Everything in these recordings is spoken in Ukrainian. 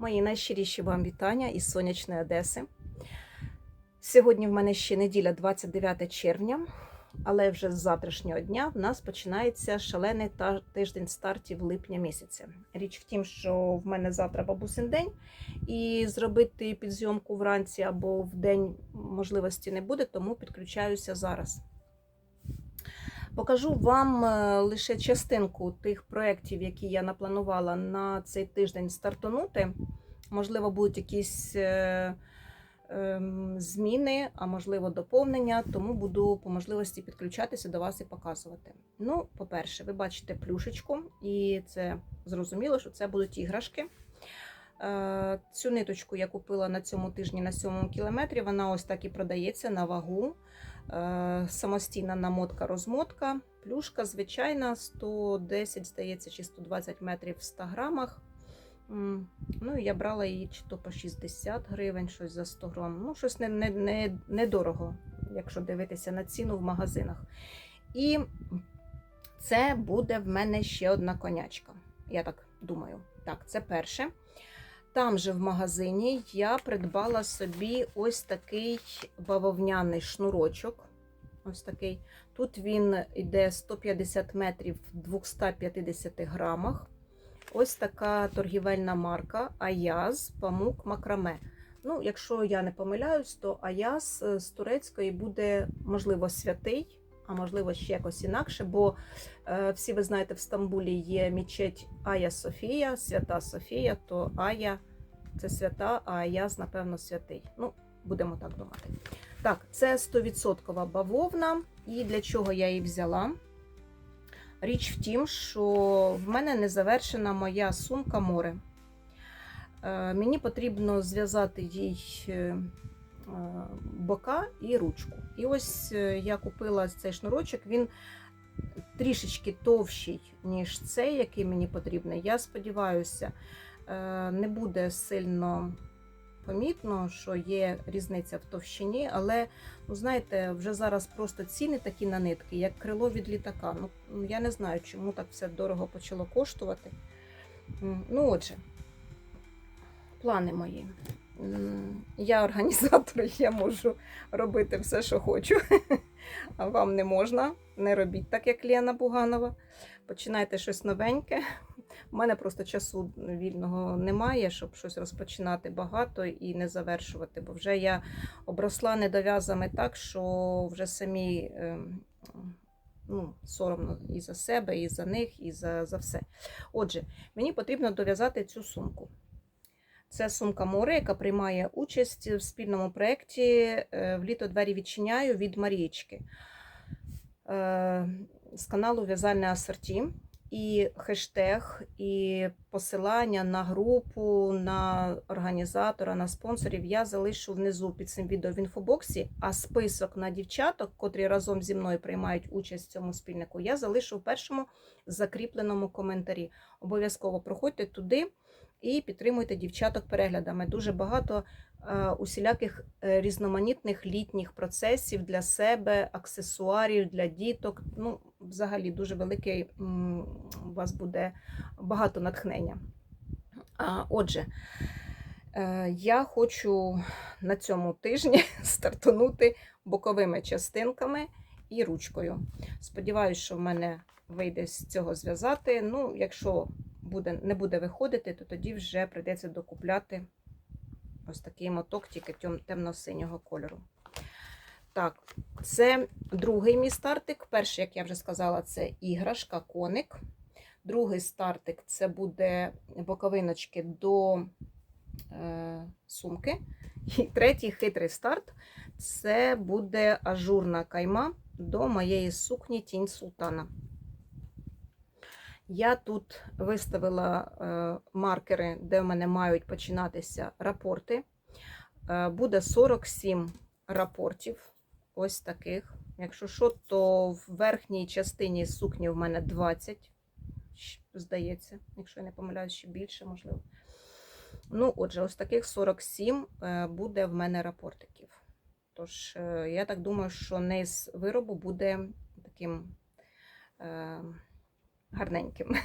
Мої найщиріші вам вітання із сонячної Одеси. Сьогодні в мене ще неділя, 29 червня, але вже з завтрашнього дня в нас починається шалений тиждень стартів липня місяця. Річ в тім, що в мене завтра бабусин день, і зробити підзйомку вранці або в день можливості не буде, тому підключаюся зараз. Покажу вам е, лише частинку тих проєктів, які я напланувала на цей тиждень стартанути. Можливо, будуть якісь е, ем, зміни, а можливо, доповнення, тому буду по можливості підключатися до вас і показувати. Ну, по-перше, ви бачите плюшечку, і це зрозуміло, що це будуть іграшки. Е, Цю ниточку я купила на цьому тижні на 7 кілометрі. Вона ось так і продається на вагу. Е, Самостійна намотка-розмотка. Плюшка звичайна, 110, здається, чи 120 метрів в 100 грамах. Ну, я брала її чи то по 60 гривень, щось за 100 грам. Ну, щось недорого, не, не, недорого, якщо дивитися на ціну в магазинах. І це буде в мене ще одна конячка. Я так думаю. Так, це перше. Там же в магазині я придбала собі ось такий бавовняний шнурочок. Ось такий. Тут він йде 150 метрів в 250 грамах. Ось така торгівельна марка Аяз Памук Макраме. Ну, якщо я не помиляюсь, то Аяз е, з турецької буде, можливо, святий, а можливо, ще якось інакше, бо е, всі ви знаєте, в Стамбулі є мечеть Ая Софія, свята Софія, то Ая це свята, а Аяз, напевно, святий. Ну, будемо так думати. Так, це 100% бавовна. І для чого я її взяла? Річ в тім, що в мене не завершена моя сумка море. Е, Мені потрібно зв'язати їй е, бока і ручку. І ось е, я купила цей шнурочок, він трішечки товщий, ніж цей, який мені потрібний. Я сподіваюся, е, не буде сильно помітно, що є різниця в товщині, але ну, знаєте, вже зараз просто ціни такі на нитки, як крило від літака. Ну, я не знаю, чому так все дорого почало коштувати. Ну, отже, плани мої. Я організатор, я можу робити все, що хочу. А вам не можна. Не робіть так, як Лена Буганова. Починайте щось новеньке. У мене просто часу вільного немає, щоб щось розпочинати багато і не завершувати. Бо вже я обросла недов'язами так, що вже самі ем, ну, соромно і за себе, і за них, і за, за все. Отже, мені потрібно дов'язати цю сумку. Це сумка море, яка приймає участь в спільному проєкті е, в літо двері відчиняю від Марієчки е, з каналу В'язальне асорті. І хештег, і посилання на групу, на організатора, на спонсорів я залишу внизу під цим відео в інфобоксі. А список на дівчаток, котрі разом зі мною приймають участь в цьому спільнику, я залишу в першому закріпленому коментарі. Обов'язково проходьте туди і підтримуйте дівчаток переглядами. Дуже багато е, усіляких е, різноманітних літніх процесів для себе, аксесуарів для діток. Ну, взагалі, дуже великий у вас буде багато натхнення. А, Отже, е, я хочу на цьому тижні стартанути боковими частинками і ручкою. Сподіваюсь, що в мене вийде з цього зв'язати. Ну, якщо буде, не буде виходити, то тоді вже прийдеться докупляти ось такий моток, тільки темно-синього кольору. Так, це другий мій стартик. Перший, як я вже сказала, це іграшка, коник. Другий стартик це буде боковиночки до е, сумки. І третій хитрий старт це буде ажурна кайма до моєї сукні Тінь Султана. Я тут виставила е, маркери, де в мене мають починатися рапорти. Е, буде 47 рапортів, ось таких. Якщо що, то в верхній частині сукні в мене 20, здається, якщо я не помиляюсь, ще більше, можливо. Ну, отже, ось таких 47 е, буде в мене рапортиків. Тож, я так думаю, що низ виробу буде таким. Гарненьким,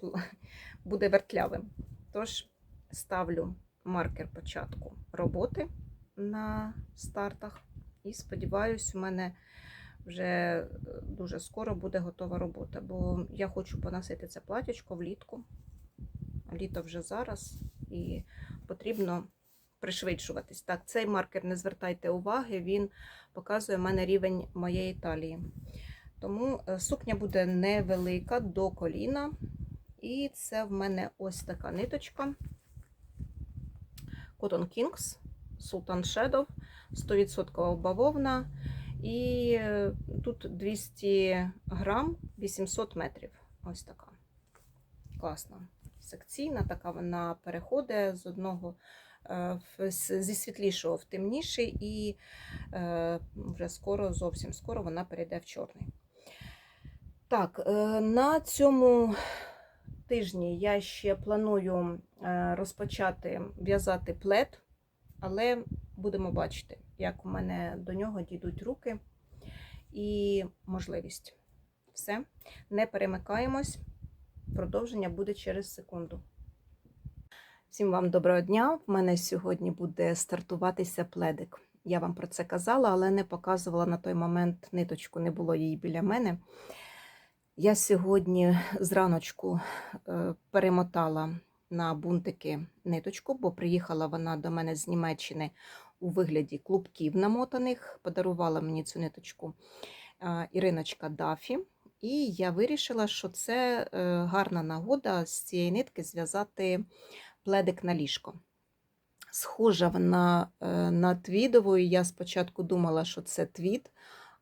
буде вертлявим. Тож, ставлю маркер початку роботи на стартах. І сподіваюся, у мене вже е, дуже скоро буде готова робота, бо я хочу поносити це платячко влітку. Літо вже зараз, і потрібно пришвидшуватись. Так, цей маркер не звертайте уваги, він показує мене рівень моєї талії. Тому е, сукня буде невелика до коліна. І це в мене ось така ниточка. Cotton Kings Sultan Shadow, 100% бавовна. І е, тут 200 грам 800 метрів. Ось така. Класна. Секційна, така вона переходить з одного е, зі світлішого в темніший, і вже скоро, зовсім скоро вона перейде в чорний. Так, е, на цьому тижні я ще планую е, розпочати в'язати плед, але будемо бачити, як у мене до нього дійдуть руки і можливість. Все, не перемикаємось. Продовження буде через секунду. Всім вам доброго дня! В мене сьогодні буде стартуватися пледик. Я вам про це казала, але не показувала на той момент ниточку, не було її біля мене. Я сьогодні зраночку е, перемотала на бунтики ниточку, бо приїхала вона до мене з Німеччини у вигляді клубків намотаних. Подарувала мені цю ниточку е, Іриночка Дафі. І я вирішила, що це е, гарна нагода з цієї нитки зв'язати пледик на ліжко. Схожа вона на твідову. Я спочатку думала, що це твід,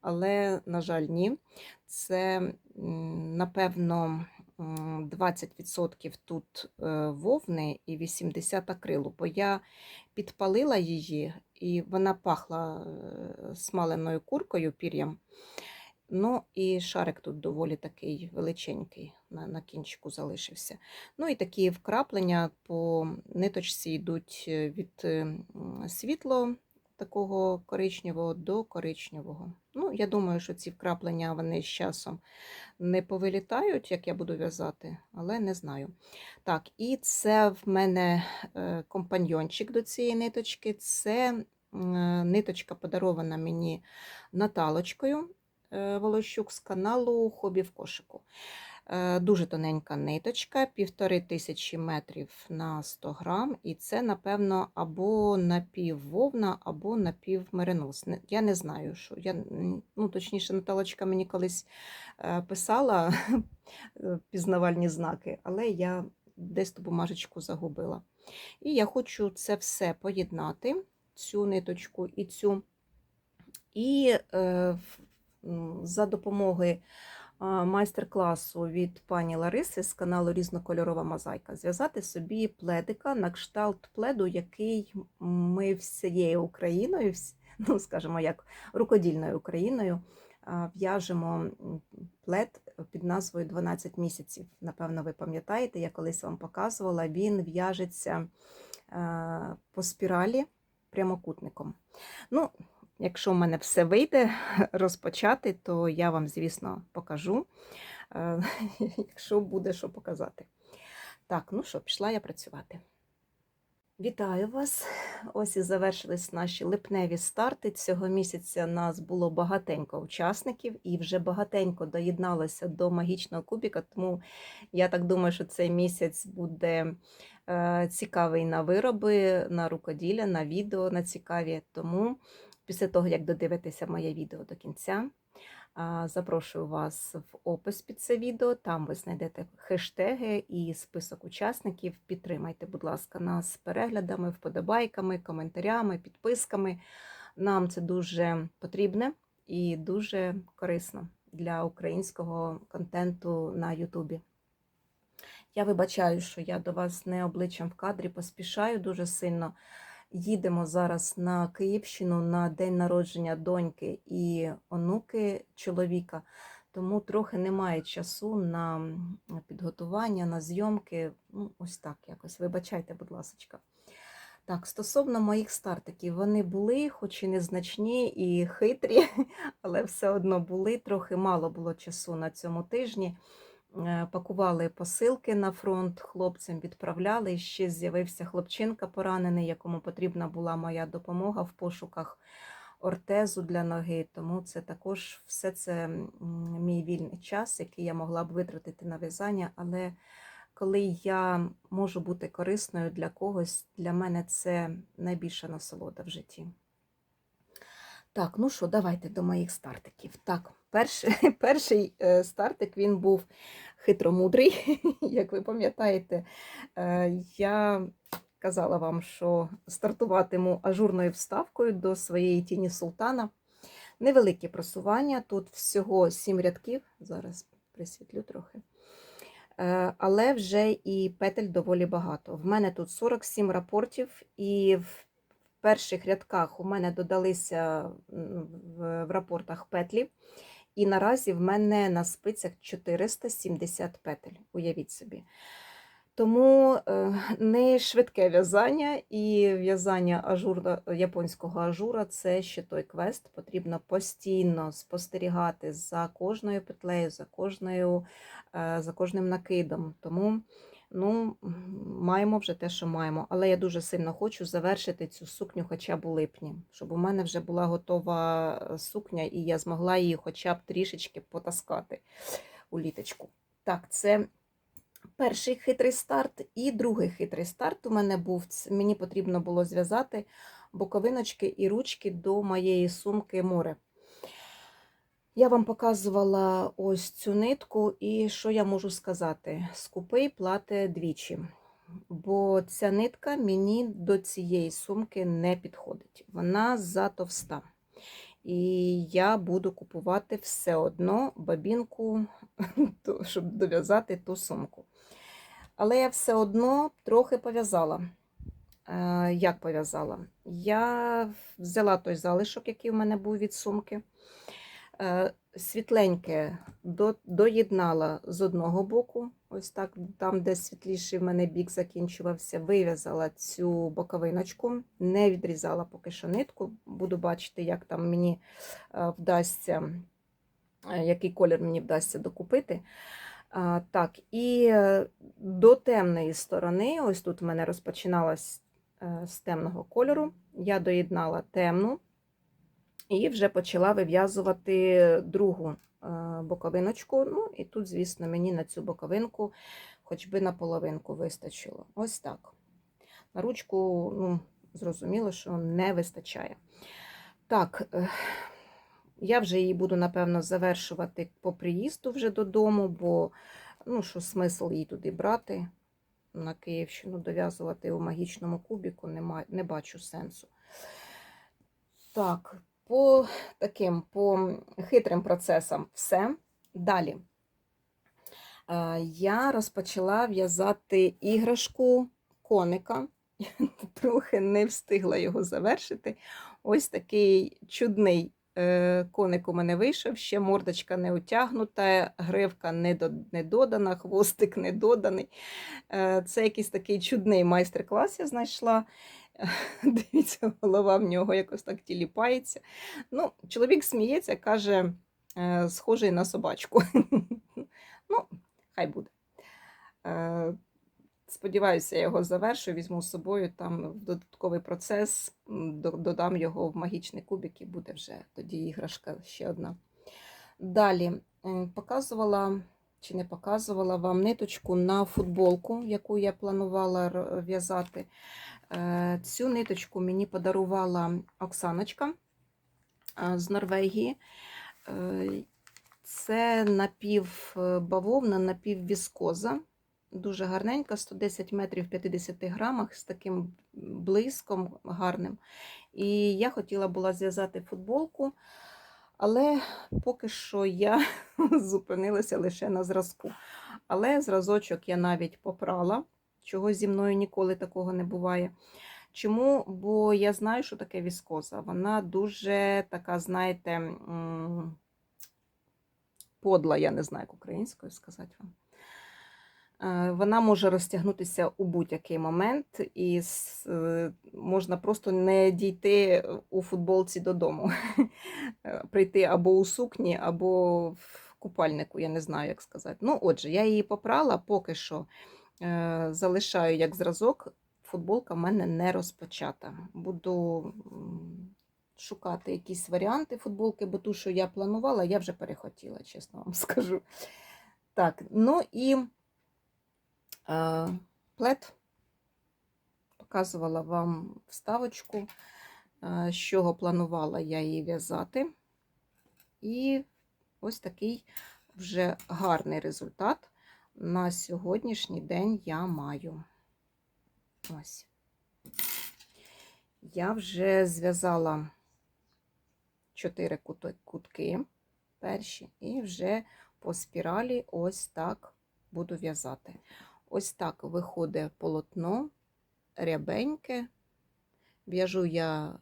але, на жаль, ні. Це, напевно, 20% тут е, вовни і 80 акрилу, бо я підпалила її, і вона пахла е, смаленою куркою пір'ям. Ну і шарик тут доволі такий величенький на, на кінчику залишився. Ну і такі вкраплення по ниточці йдуть е, від світло такого коричневого до коричневого. Ну, я думаю, що ці вкраплення вони з часом не повилітають, як я буду в'язати, але не знаю. Так, і це в мене е, компаньйончик до цієї ниточки. Це е, ниточка подарована мені Наталочкою е, Волощук з каналу Хобі в кошику. Е, Дуже тоненька ниточка, півтори тисячі метрів на 100 грам, і це, напевно, або напіввовна, або напівмеринос. Я не знаю, що. Я, ну, точніше, Наталочка мені колись е, писала е, пізнавальні знаки, але я десь ту бумажечку загубила. І я хочу це все поєднати, цю ниточку і цю. І е, за допомогою майстер-класу від пані Лариси з каналу Різнокольорова мозаїка зв'язати собі пледика на кшталт пледу, який ми всією Україною, ну скажімо, як рукодільною Україною, в'яжемо плед під назвою 12 місяців. Напевно, ви пам'ятаєте, я колись вам показувала, він в'яжеться по спіралі прямокутником. Ну, Якщо в мене все вийде розпочати, то я вам, звісно, покажу, е, якщо буде що показати. Так, ну що, пішла я працювати. Вітаю вас! Ось і завершились наші липневі старти. Цього місяця нас було багатенько учасників і вже багатенько доєдналося до магічного кубіка. Тому я так думаю, що цей місяць буде е, цікавий на вироби, на рукоділля, на відео на цікаві. Тому після того, як додивитеся моє відео до кінця, запрошую вас в опис під це відео. Там ви знайдете хештеги і список учасників. Підтримайте, будь ласка, нас переглядами, вподобайками, коментарями, підписками. Нам це дуже потрібне і дуже корисно для українського контенту на Ютубі. Я вибачаю, що я до вас не обличчям в кадрі поспішаю дуже сильно. Їдемо зараз на Київщину на день народження доньки і онуки чоловіка, тому трохи немає часу на підготування, на зйомки. Ну, ось так якось. Вибачайте, будь ласка. Так, стосовно моїх стартиків, вони були, хоч і незначні і хитрі, але все одно були. Трохи мало було часу на цьому тижні. Е, пакували посилки на фронт, хлопцям відправляли. І ще з'явився хлопчинка поранений, якому потрібна була моя допомога в пошуках ортезу для ноги. Тому це також все це мій вільний час, який я могла б витратити на в'язання. Але коли я можу бути корисною для когось, для мене це найбільша насолода в житті. Так, ну що, давайте до моїх стартиків. Так, перший, перший стартик він був хитромудрий. Як ви пам'ятаєте, е, я казала вам, що стартуватиму ажурною вставкою до своєї тіні султана. Невелике просування, тут всього 7 рядків, зараз присвітлю трохи. Е, Але вже і петель доволі багато. В мене тут 47 рапортів, і в перших рядках у мене додалися в, рапортах петлі. І наразі в мене на спицях 470 петель, уявіть собі. Тому е, не швидке в'язання і в'язання ажурна, японського ажура це ще той квест. Потрібно постійно спостерігати за кожною петлею, за, кожною, е, за кожним накидом. Тому ну, маємо вже те, що маємо. Але я дуже сильно хочу завершити цю сукню хоча б у липні, щоб у мене вже була готова е, сукня, і я змогла її хоча б трішечки потаскати у літочку. Так, це перший хитрий старт і другий хитрий старт у мене був. Мені потрібно було зв'язати боковиночки і ручки до моєї сумки море. Я вам показувала ось цю нитку, і що я можу сказати? Скупий плате двічі. Бо ця нитка мені до цієї сумки не підходить. Вона затовста. І я буду купувати все одно бабінку, щоб дов'язати ту сумку. Але я все одно трохи пов'язала. Е, Як пов'язала? Я взяла той залишок, який у мене був від сумки. Е, Світленьке доєднала з одного боку, ось так, там, де світліший в мене бік закінчувався, вив'язала цю боковиночку, не відрізала поки що нитку. Буду бачити, як там мені е, вдасться, е, який колір мені вдасться докупити. Так, і до темної сторони, ось тут в мене розпочиналась з темного кольору, я доєднала темну і вже почала вив'язувати другу е, боковиночку. Ну, і тут, звісно, мені на цю боковинку хоч би на половинку вистачило. Ось так. На ручку, ну, зрозуміло, що не вистачає. Так, е, я вже її буду, напевно, завершувати по приїзду вже додому, бо ну, що смисл її туди брати на Київщину, дов'язувати у магічному кубіку, нема, не бачу сенсу. Так, по таким по хитрим процесам все. Далі. Я розпочала в'язати іграшку коника. Трохи не встигла його завершити. Ось такий чудний е, коник у мене вийшов, ще мордочка не утягнута, гривка не, додана, хвостик не доданий. Е, Це якийсь такий чудний майстер-клас я знайшла. Дивіться, голова в нього якось так тіліпається. Ну, чоловік сміється, каже, е, схожий на собачку. Ну, хай буде. Е, Сподіваюся, я його завершу, візьму з собою там в додатковий процес, додам його в магічний кубик і буде вже тоді іграшка ще одна. Далі е, показувала чи не показувала вам ниточку на футболку, яку я планувала в'язати. Е, Цю ниточку мені подарувала Оксаночка е, з Норвегії. Е, Це напівбавовна, напіввіскоза. Дуже гарненька, 110 метрів в 50 грамах з таким блиском гарним. І я хотіла була зв'язати футболку, але поки що я зупинилася лише на зразку. Але зразочок я навіть попрала, чого зі мною ніколи такого не буває. Чому? Бо я знаю, що таке віскоза. Вона дуже така, знаєте, подла, я не знаю, як українською сказати вам. Е, Вона може розтягнутися у будь-який момент, і е, можна просто не дійти у футболці додому, Е, прийти або у сукні, або в купальнику, я не знаю, як сказати. Ну, отже, я її попрала, поки що залишаю як зразок. Футболка в мене не розпочата. Буду шукати якісь варіанти футболки, бо ту, що я планувала, я вже перехотіла, чесно вам скажу. Так, ну і е, плед. Показувала вам вставочку, е, з чого планувала я її в'язати. І ось такий вже гарний результат на сьогоднішній день я маю. Ось. Я вже зв'язала 4 кутки перші, і вже по спіралі ось так буду в'язати. Ось так виходить полотно рябеньке. В'яжу я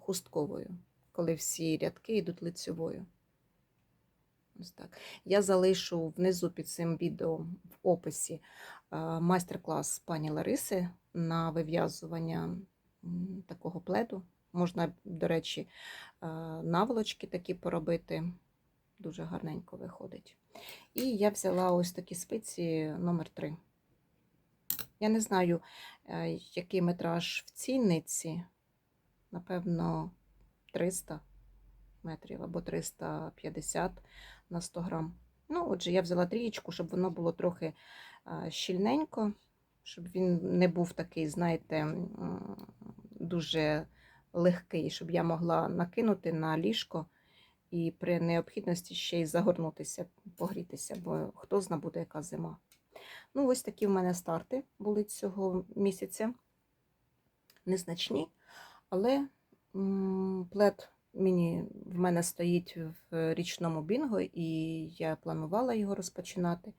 хустковою, коли всі рядки йдуть лицьовою. Ось так. Я залишу внизу під цим відео в описі майстер-клас пані Лариси на вив'язування такого пледу. Можна, до речі, наволочки такі поробити. Дуже гарненько виходить. І я взяла ось такі спиці номер 3 Я не знаю, е, який метраж в цій нитці. Напевно, 300 метрів або 350 на 100 грам. Ну, отже, я взяла трієчку, щоб воно було трохи щільненько, щоб він не був такий, знаєте, дуже легкий, щоб я могла накинути на ліжко і при необхідності ще й загорнутися, погрітися, бо хто зна буде, яка зима. Ну, ось такі в мене старти були цього місяця. Незначні, але плед мені, в мене стоїть в річному бінго, і я планувала його розпочинати,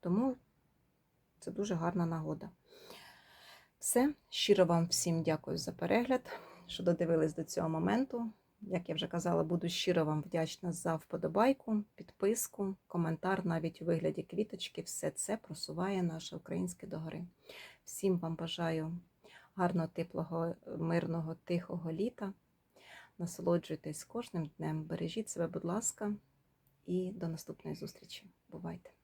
тому це дуже гарна нагода. Все, щиро вам всім дякую за перегляд, що додивились до цього моменту. Як я вже казала, буду щиро вам вдячна за вподобайку, підписку, коментар, навіть у вигляді квіточки. Все це просуває наше українське догори. Всім вам бажаю гарного, теплого, мирного, тихого літа. Насолоджуйтесь кожним днем. Бережіть себе, будь ласка, і до наступної зустрічі. Бувайте!